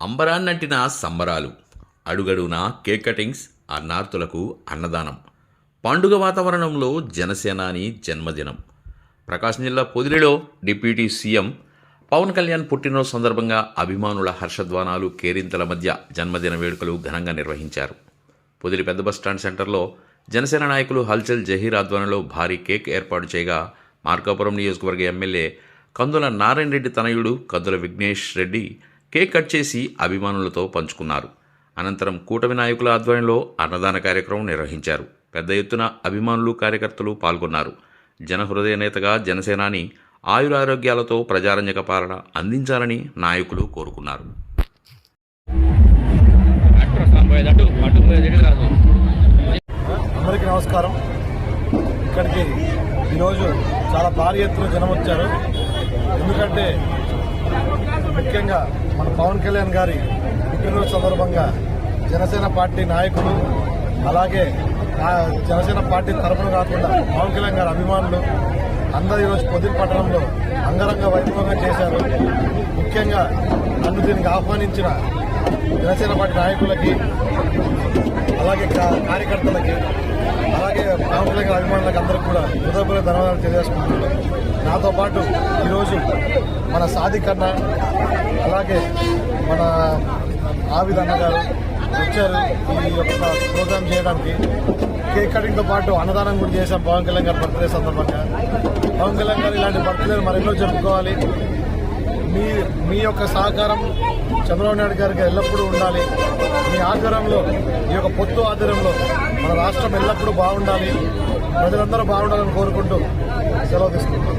అంబరాన్నంటిన సంబరాలు. అడుగడుగునా cake cuttings అన్నార్తులకు అన్నదానం. పండుగ వాతావరణంలో జనసేనాని జన్మదినం. ప్రకాశం జిల్లా పొదిలిలో డిప్యూటీ సీఎం పవన్ కళ్యాణ్ పుట్టినరోజు సందర్భంగా అభిమానుల హర్షధ్వానాలు కేరింతల మధ్య జన్మదిన వేడుకలు ఘనంగా నిర్వహించారు. పొదిలి పెద్ద బస్టాండ్ సెంటర్లో జనసేన నాయకులు హల్చల్ జహీర్ ఆధ్వర్యంలో భారీ కేక్ ఏర్పాటు చేయగా మార్కాపురం నియోజకవర్గ ఎమ్మెల్యే కందుల నారాయణ రెడ్డి తనయుడు కందుల విఘ్నేష్ రెడ్డి కేక్ కట్ చేసి అభిమానులతో పంచుకున్నారు. అనంతరం కూటమి నాయకుల ఆధ్వర్యంలో అన్నదాన కార్యక్రమం నిర్వహించారు. పెద్ద ఎత్తున అభిమానులు కార్యకర్తలు పాల్గొన్నారు. జనహృదయ నేతగా జనసేనాని ఆయురారోగ్యాలతో ప్రజారంజక పాలన అందించాలని నాయకులు కోరుకున్నారు. అందరికీ నమస్కారం. ఇక్కడికి ఈరోజు చాలా భారీ ఎత్తున జనం వచ్చారు. ఎందుకంటే ముఖ్యంగా మన పవన్ కళ్యాణ్ గారి పుట్టినరోజు సందర్భంగా జనసేన పార్టీ నాయకులు అలాగే జనసేన పార్టీ తరఫున కాకుండా పవన్ కళ్యాణ్ గారి అభిమానులు అందరూ ఈరోజు పొద్దున పట్టణంలో అంగరంగ వైభవంగా చేశారు. ముఖ్యంగా నన్ను దీనికి ఆహ్వానించిన జనసేన పార్టీ నాయకులకి అలాగే కార్యకర్తలకి అలాగే పవన్ కళ్యాణ్ గారి అభిమానులకు అందరికీ కూడా హృదయపూర్వక ధన్యవాదాలు తెలియజేసుకుంటున్నాను. నాతో పాటు ఈరోజు మన సాదిక్ అలాగే మన ఆవిద అన్న గారు వచ్చారు ఈ యొక్క ప్రోగ్రామ్ చేయడానికి. కేక్ కటింగ్తో పాటు అన్నదానం కూడా చేశాం. పవన్ కళ్యాణ్ గారి బర్త్డే సందర్భంగా. పవన్ కళ్యాణ్ గారు ఇలాంటి బర్త్డే మరెన్నో జరుపుకోవాలి. మీ మీ యొక్క సహకారం చంద్రబాబు నాయుడు గారికి ఎల్లప్పుడూ ఉండాలి. మీ ఆధ్వర్యంలో ఈ యొక్క పొత్తు ఆధ్వర్యంలో మన రాష్ట్రం ఎల్లప్పుడూ బాగుండాలి. ప్రజలందరూ బాగుండాలని కోరుకుంటూ సెలవు తీసుకుంటాం